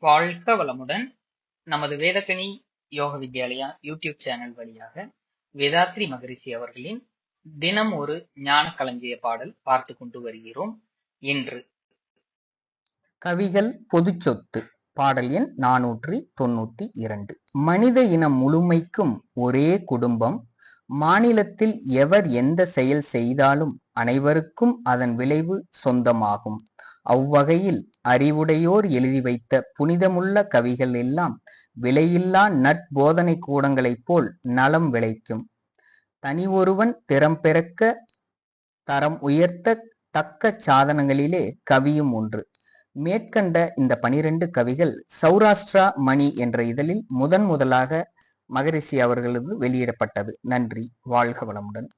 வாழ்க வளமுடன். நமது வேதக்கணி யோக வித்யாலயா யூடியூப் சேனல் வழியாக வேதாத்ரி மகரிஷி அவர்களின் தினம் ஒரு ஞான களஞ்சிய பாடல் பார்த்து கொண்டு வருகிறோம். இன்று. கவிகள் பொது சொத்து. பாடல் எண் நானூற்றி தொண்ணூத்தி இரண்டு. மனித இனம் முழுமைக்கும் ஒரே குடும்பம். மாநிலத்தில் எவர் எந்த செயல் செய்தாலும் அனைவருக்கும் அதன் விளைவு சொந்தமாகும். அவ்வகையில் அறிவுடையோர் எழுதி வைத்த புனிதமுள்ள கவிகள் எல்லாம் விலையில்லா நட்போதனை கூடங்களைப் போல் நலம் விளைக்கும். தனி ஒருவன் திறம் பிறக்க தரம் உயர்த்த தக்க சாதனங்களிலே கவியும் ஒன்று. மேற்கண்ட இந்த பனிரெண்டு கவிகள் சௌராஷ்டிரா மணி என்ற இதழில் முதன் முதலாக மகரிஷி அவர்களது வெளியிடப்பட்டது. நன்றி. வாழ்க வளமுடன்.